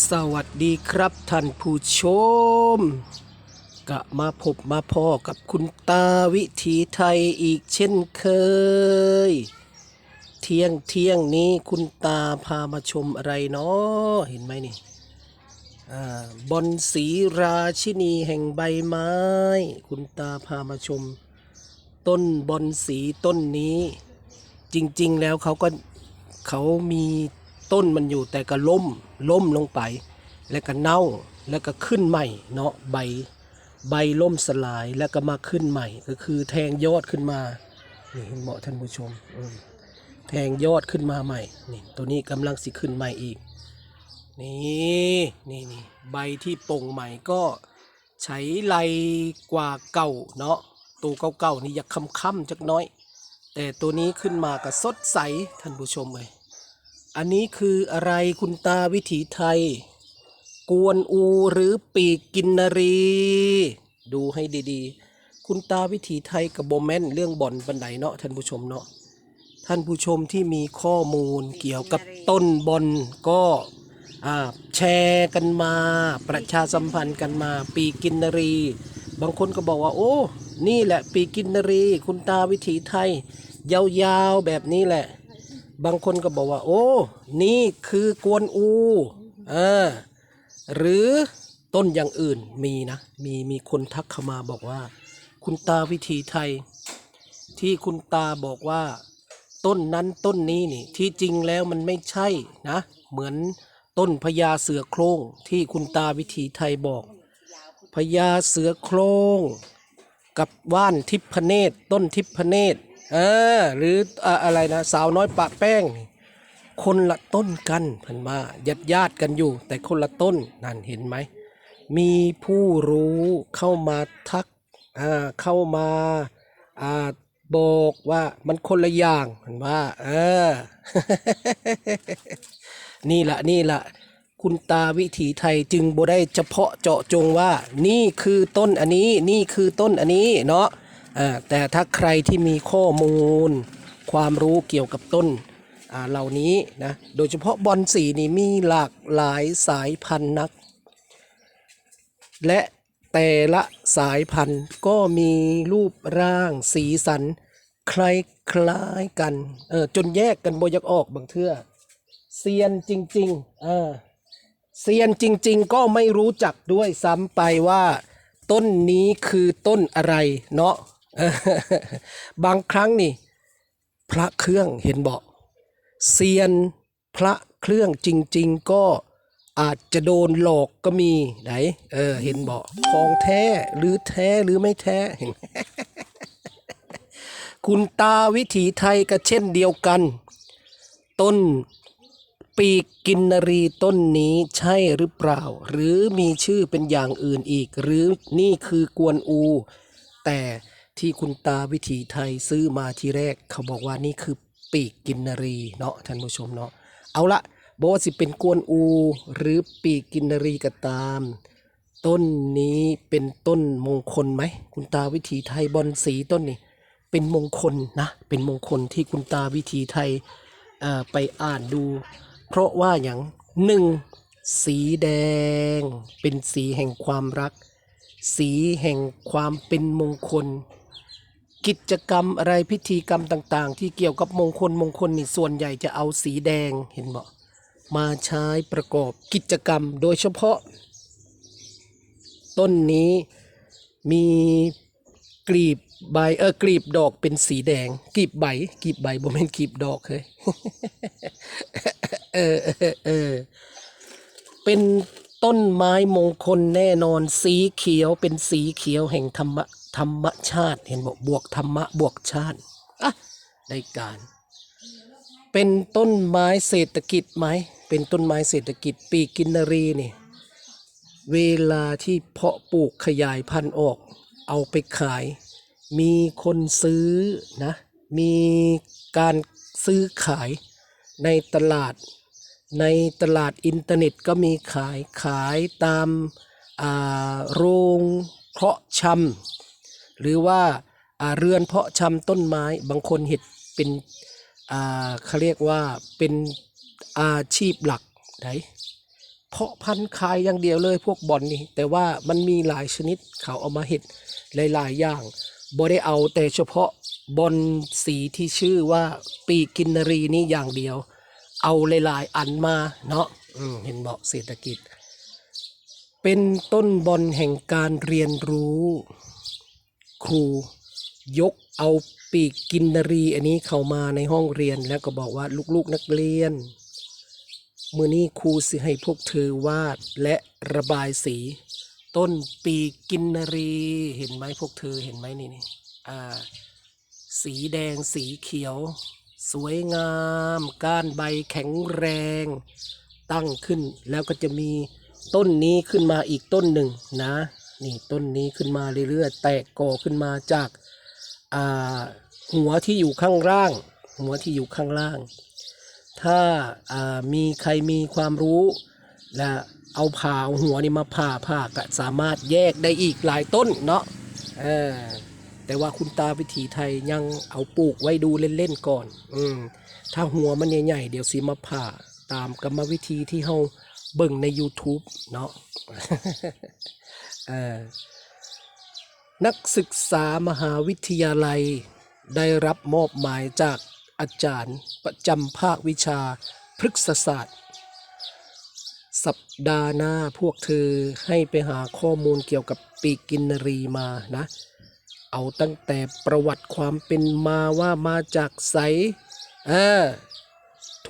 สวัสดีครับท่านผู้ชมกะมาพบมาพ่อกับคุณตาวิถีไทยอีกเช่นเคย เที่ยงเที่ยงนี้คุณตาพามาชมอะไรเนาะเห็นไหมนี่บอนสีราชินีแห่งใบไม้ คุณตาพามาชม ต้นบอนสีต้นนี้ จริงๆแล้วเขาก็เขามี ต้นมันอยู่แต่ก็ล้มล้มลงไป แล้วก็เน่าแล้วก็ขึ้นใหม่เนาะใบใบล่มสลายแล้วก็มาขึ้นใหม่ ก็คือแทงยอดขึ้นมานี่เห็นเหมาะท่านผู้ชมแทงยอดขึ้นมาใหม่นี่ตัวนี้กำลังสิขึ้นใหม่อีก นี่นี่นี่ใบที่ป่งใหม่ก็ใช้ไรกว่าเก่าเนาะตัวเก่าๆนี่อยากค่ำๆจักน้อย แต่ตัวนี้ขึ้นมาก็สดใสท่านผู้ชมเลย อันนี้คืออะไรคุณตาวิถีไทย กวนอูหรือปีกกินนรี ดูให้ดีๆ คุณตาวิถีไทยกับโบแมนเรื่องบ่อนบันไดเนาะท่านผู้ชมเนาะท่านผู้ชมที่มีข้อมูลเกี่ยวกับต้นบอนก็อ่าแชร์กันมา ประชาสัมพันธ์กันมา ปีกินนรี บางคนก็บอกว่า โอ้ นี่แหละปีกินนรี คุณตาวิถีไทย ยาวๆแบบนี้แหละ บางคนก็บอกว่า โอ้ นี่คือกวนอูอ่าหรือต้นอย่างอื่นมีนะ มีมีคนทักเข้ามาบอกว่า คุณตาวิถีไทย ที่คุณตาบอกว่า ต้นนั้นต้นนี้นี่ ที่จริงแล้วมันไม่ใช่นะ เหมือนต้นพญาเสือโครงที่คุณตาวิถีไทยบอกพญาเสือโครงกับว่านทิพเนตรต้นทิพเนตร เออหรืออะอะไรนะสาวน้อยปะแป้งนี่คนละต้นกันเพันมาญาติญาติๆกันอยู่ แต่คนละต้นนั่นเห็นไหม มีผู้รู้เข้ามาทักอ่าเข้ามาอ่าบอกว่ามันคนละอย่างเห็นว่าเออ นี่ละนี่ละคุณตาวิถีไทยจึงบ่ได้เฉพาะเจาะจงว่า นี่คือต้นอันนี้ นี่คือต้นอันนี้เนาะ แต่ถ้าใครที่มีข้อมูลความรู้เกี่ยวกับต้นเหล่านี้นะโดยเฉพาะบอนสีนี่มีหลากหลายสายพันธุ์นัก และแต่ละสายพันธุ์ก็มีรูปร่างสีสันคล้ายคล้ายกันเออจนแยกกันบยักออกบางเทื่อเซียนจริงๆเออเซียนจริง ๆ ก็ไม่รู้จักด้วยซ้ำไปว่า ต้นนี้คือต้นอะไรเนาะ บางครั้งนี่ พระเครื่องเห็นบอกเซียนพระเครื่องจริง ๆ ก็อาจจะโดนหลอกก็มีไหน เออ เห็นบอกของแท้หรือแท้หรือไม่แท้เห็นคุณตาวิถีไทยก็เช่นเดียวกัน ต้นปีกกินนรีต้นนี้ใช่หรือเปล่า หรือมีชื่อเป็นอย่างอื่นอีก หรือนี่คือกวนอู แต่ ที่คุณตาวิถีไทยซื้อมาทีแรก เขาบอกว่านี่คือปีกกินนรีเนาะท่านผู้ชมเนาะเอาละบอกว่าสิเป็นกวนอู หรือปีกกินนรีก็ตาม ต้นนี้เป็นต้นมงคลไหมคุณตาวิถีไทยบอนสีต้นนี้ เป็นมงคลนะ เป็นมงคลที่คุณตาวิถีไทยไปอ่านดู เพราะว่าอย่างหนึ่งสีแดง เป็นสีแห่งความรัก สีแห่งความเป็นมงคล กิจกรรมอะไรพิธีกรรมต่าง ๆ ที่เกี่ยวกับมงคลมงคลนี่ส่วนใหญ่จะเอาสีแดงเห็นบอกมาใช้ประกอบกิจกรรมโดยเฉพาะ ต้นนี้มีกลีบใบเออกลีบดอกเป็นสีแดงกลีบใบกลีบใบบ่แม่นกลีบดอกเลยเออเออเป็นต้นไม้มงคลแน่นอนสีเขียวเป็นสีเขียวแห่งธรรมะ ธรรมชาติเห็นบอกบวกธรรมะบวกชาติอะได้การ เป็นต้นไม้เศรษฐกิจไหมเป็นต้นไม้เศรษฐกิจปีกินนรีนี่เวลาที่เพาะปลูกขยายพันธุ์ออก เอาไปขาย มีคนซื้อนะมีการซื้อขายในตลาด ในตลาดอินเทอร์เน็ตก็มีขายขายตามอ่าโรงเพาะชำ หรือว่าอ่าเรือนเพาะชำต้นไม้ บางคนเห็ดเป็นอ่าเขาเรียกว่าเป็นอาชีพหลักไหนเพาะพันธุ์ขายอย่างเดียวเลยพวกบอลนี่แต่ว่ามันมีหลายชนิดเขาเอามาเห็ดหลายๆอย่างบ่ได้เอาแต่เฉพาะบอลสีที่ชื่อว่าปีกกินนรีนี่อย่างเดียว เอาหลายๆอันมาเนาะอืมเห็นบอกเศรษฐกิจ เป็นต้นบอลแห่งการเรียนรู้ ครูยกเอาปีกกินนรีอันนี้เข้ามาในห้องเรียนแล้วก็บอกว่าลูกๆนักเรียน มือนี้ครูสิให้พวกเธอวาดและระบายสี ต้นปีกกินนรีเห็นไหมพวกเธอเห็นไหมนี่นี่อ่าสีแดงสีเขียว สวยงาม ก้านใบแข็งแรง ตั้งขึ้นแล้วก็จะมีต้นนี้ขึ้นมาอีกต้นหนึ่งนะ นี่ต้นนี้ขึ้นมาเรื่อยๆแตกก่อขึ้นมาจากาหัวที่อยู่ข้างล่าง หัวที่อยู่ข้างล่าง ถ้าามีใครมีความรู้และเอาผ่าหัวนี่มาผ่าผ่าก็สามารถแยกได้อีกหลายต้นเนาะแต่ว่าคุณตาวิถีไทยยังเอาปลูกไว้ดูเล่นๆก่อน อืมถ้าหัวมันใหญ่ๆเดี๋ยวสิมาผ่าตามกรรมวิธีที่เฮาเบิ่งใน YouTube เนาะ นักศึกษามหาวิทยาลัย ได้รับมอบหมายจากอาจารย์ประจำภาควิชาพฤกษศาสตร์ สัปดาห์หน้าพวกเธอให้ไปหาข้อมูลเกี่ยวกับปีกกินนรีมานะ เอาตั้งแต่ประวัติความเป็นมาว่ามาจากไสเออ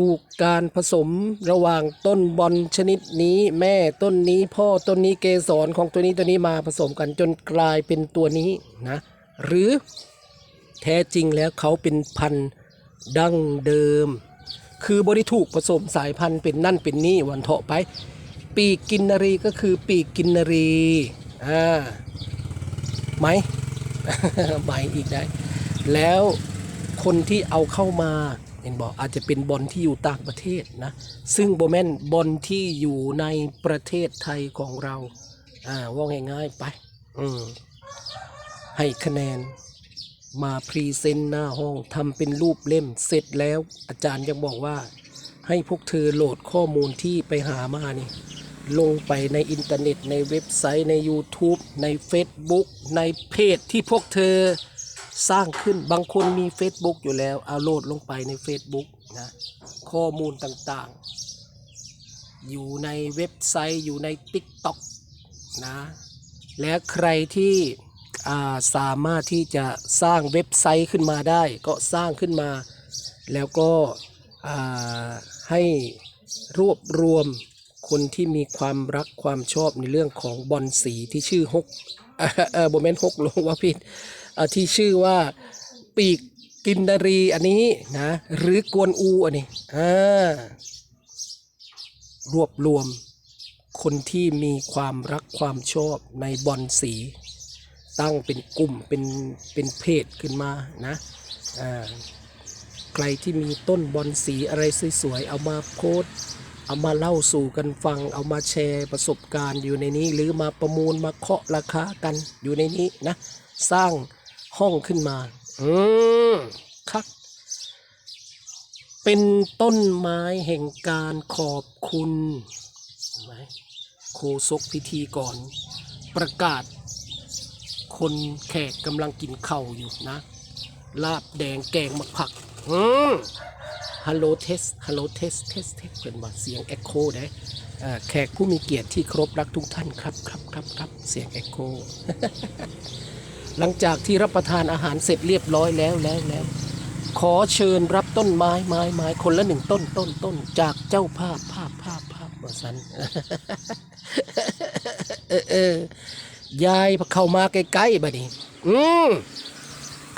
ถูกการผสมระหว่างต้นบอลชนิดนี้ แม่ต้นนี้พ่อต้นนี้เกสรของตัวนี้ตัวนี้มาผสมกันจนกลายเป็นตัวนี้นะ หรือแท้จริงแล้วเขาเป็นพันธุ์ดั้งเดิม คือบริถูกผสมสายพันธุ์เป็นนั่นเป็นนี่วันเถาะไป ปีกกินนรีก็คือปีกกินนรีอ่าไหมไหมอีกได้ แล้วคนที่เอาเข้ามา เห็นบอกอาจจะเป็นบอลที่อยู่ต่างประเทศนะซึ่งโบแมนบอลที่อยู่ในประเทศไทยของเราอ่าว่าง่ายๆไปอืมให้คะแนนมาพรีเซนต์หน้าห้องทำเป็นรูปเล่มเสร็จแล้ว อาจารย์ยังบอกว่า ให้พวกเธอโหลดข้อมูลที่ไปหามานี่ลงไปในอินเทอร์เน็ตในเว็บไซต์ใน YouTube ใน Facebook ในเพจที่พวกเธอ สร้างขึ้นบางคนมี Facebook อยู่แล้วเอาโหลดลงไปใน Facebook นะข้อมูลต่างๆ อยู่ในเว็บไซต์อยู่ใน TikTok นะและใครที่สามารถที่จะสร้างเว็บไซต์ขึ้นมาได้ ก็สร้างขึ้นมา แล้วก็ให้รวบรวม คนที่มีความรักความชอบในเรื่องของบอลสีที่ชื่อฮกเออโบแมนฮกลงว่าผิดที่ชื่อว่าปีกกินดารีอันนี้นะ หรือกวนอูอันนี้อ่ารวบรวมคนที่มีความรักความชอบในบอลสี ตั้งเป็นกลุ่มเป็นเป็นเพจขึ้นมานะอ่าใครที่มีต้นบอลสีอะไรสวยๆ เอามาโพสต์ เอามาเล่าสู่กันฟัง เอามาแชร์ประสบการณ์อยู่ในนี้ หรือมาประมูลมาเคาะราคากันอยู่ในนี้นะ สร้างห้องขึ้นมา อืมคักเป็นต้นไม้แห่งการขอบคุณเห็นไหมโคศกพิธีก่อน ประกาศ คนแขกกำลังกินเข้าอยู่นะ ลาบแดงแกงมะผัก อืม ฮัลโหลเทสฮัลโหลเทสเทสเทสเพื่อนว่าเสียงเอ็กโคได้แขกผู้มีเกียรติที่ครบรักทุกท่านครับครับครับครับเสียงเอ็กโคหลังจากที่รับประทานอาหารเสร็จเรียบร้อยแล้วแล้วแล้วขอเชิญรับต้นไม้ไม้ไม้คนละหนึ่งต้นต้นต้นจากเจ้าภาพภาพภาพภาพมาสันเออเออยายเข้ามาใกล้ๆบัดนี้อืม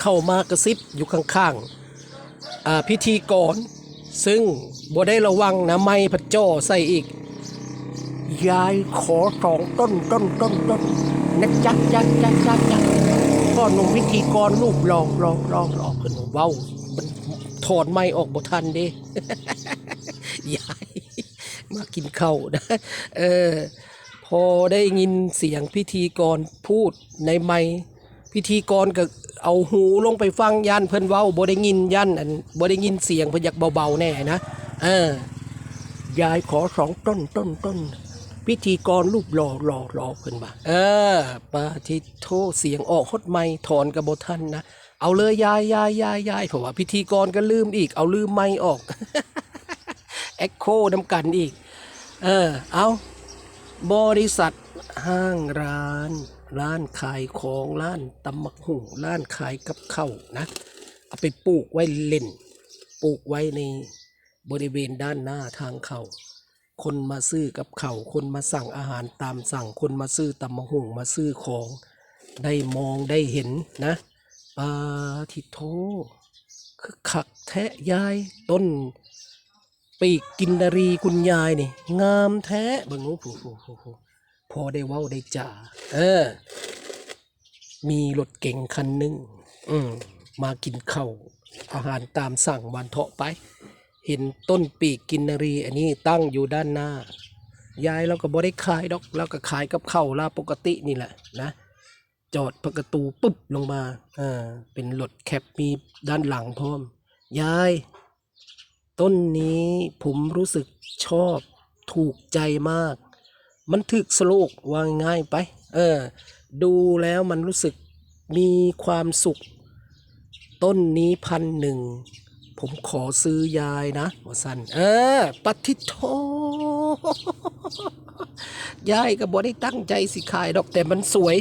เข้ามากระซิบอยู่ข้างๆ พิธีกรซึ่งบ่ได้ระวังนะไม่พระจ้อใส่อีก ยายขอสองต้นต้นต้นต้นนะจักจักจักจักจักก็หนุ่มพิธีกรรูปหลอกหลอกหลอกหลอกกันเว้ามันถอดไม่ออกบ่ทันเด้ยายมากินข้าวนะ เออ พอได้ยินเสียงพิธีกรพูดในไมค์ พิธีกรก็เอาหูลงไปฟังยันเพิ่นเว้าบ่ได้ยินยันอันบ่ได้ยินเสียงเพิ่นอยากเบาๆแน่นะเออยายขอสองต้นต้นต้นพิธีกรรูปหล่อหล่อหล่อเพิ่นบ่าเออปาทิโทเสียงออกฮดไม่ถอนกระบท่านนะเอาเลยยายยายยายยายเพราะว่าพิธีกรก็ลืมอีก เอาลืมไม่ออกเอ็กโคน้ำกันอีก เออ เอาบริษัทห้างร้าน ร้านขายของร้านตำมักหุ่งร้านขายกับข้าวนะ เอาไปปลูกไว้เล่น ปลูกไว้ในบริเวณด้านหน้าทางเข้าคนมาซื้อกับเขาวคนมาสั่งอาหารตามสั่งคนมาซื้อตำมะหุ่งมาซื้อของได้มองได้เห็นนะปาทิโทคือขักแทะยายต้นปีกกินนารีคุณยายนี่ งามแท้บิ่งโอ้โห พอได้เว้าได้จ่าเออ มีรถเก๋งคันหนึ่งอืมมากินข้าวอาหารตามสั่งวันเถาะไป เห็นต้นปีกกินนารี อันนี้ตั้งอยู่ด้านหน้ายายเราก็บ่ได้ขายดอกเราก็ขายกับข้าวลาปกตินี่แหละนะ จอดประตูปุ๊บลงมาอ่าเป็นรถแคปมีด้านหลังพร้อมยาย ต้นนี้ผมรู้สึกชอบถูกใจมาก มันถึกสโลกวางง่ายไป เออ ดูแล้วมันรู้สึกมีความสุข ต้นนี้พันหนึ่ง ผมขอซื้อยายนะว่าสัน เออปฏิโทยายก็บอได้ตั้งใจสิขายดอกแต่มันสวย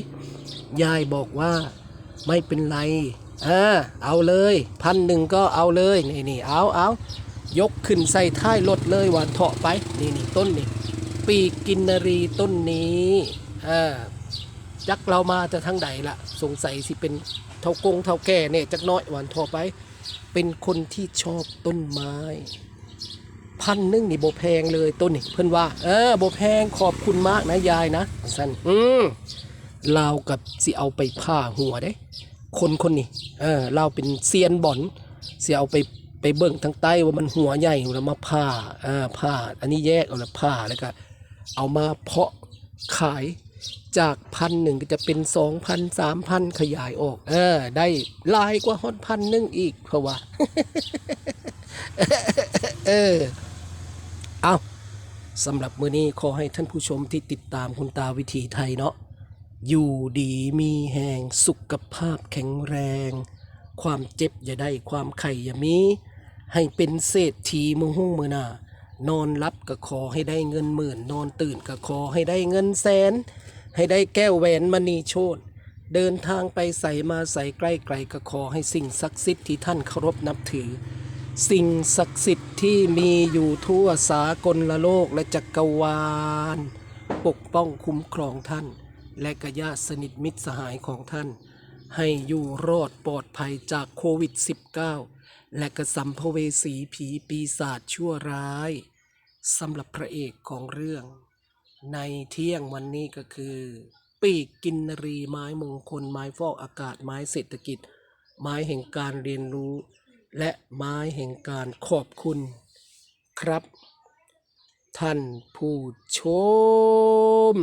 ยายบอกว่าไม่เป็นไร เออ เอาเลยพันหนึ่งก็เอาเลย นี่นี่เอาเอายกขึ้นใส่ท้ายรถเลยหวาเถาะไป นี่นี่ต้นนี่ ปีกกินนรีต้นนี้จักเรามาจะทั้งใดละสงสัยสิเป็นเท่ากงเท่าแก่เนี่ยจักน้อยหวานเถาะไป เป็นคนที่ชอบต้นไม้ พันนึงนี่โบแพงเลยต้นนี่เพื่อนว่า เออโบแพงขอบคุณมากนะยายนะสันอืมเรากับสิเอาไปผ้าหัวเด้ คนคนนี้เออเราเป็นเซียนบ่อนเสียเอาไปไปเบิ่งทางใต้ว่ามันหัวใหญ่แล้วมาผ้าอ่าผ้า อันนี้แยกเอาละผ้าแล้วก็ เอามาเพาะขายจากพันหนึ่งก็จะเป็นสองพันสามพันขยายออก เออ ได้ลายกว่าฮอดพันหนึ่งอีกเพราะว่า เออ เอาสำหรับมื้อนี้ขอให้ท่านผู้ชมที่ติดตามคุณตาวิถีไทยเนาะอยู่ดีมีแหงสุขภาพแข็งแรง ความเจ็บอย่าได้ความไข่อย่ามี ให้เป็นเศรษฐีมือหุ้งมือหน้า นอนรับก็ขอให้ได้เงินหมื่น นอนตื่นก็ขอให้ได้เงินแสน ให้ได้แก้วแหวนมณีโชตเดินทางไปใส่มาใส่ใกล้ไกลก็ขอให้สิ่งศักดิ์สิทธิ์ที่ท่านเคารพนับถือ สิ่งศักดิ์สิทธิ์ที่มีอยู่ทั่วสากลละโลกและจักรวาล ปกป้องคุ้มครองท่าน และกญาติสนิทมิตรสหายของท่าน ให้อยู่รอดปลอดภัยจากโควิด -19 และกระสัมภเวสีผีปีศาจชั่วร้าย สำหรับพระเอกของเรื่อง ในเที่ยงวันนี้ก็คือ ปีกกินรีไม้มงคลไม้ฟอกอากาศไม้เศรษฐกิจ ไม้แห่งการเรียนรู้ และไม้แห่งการขอบคุณครับ ท่านผู้ชม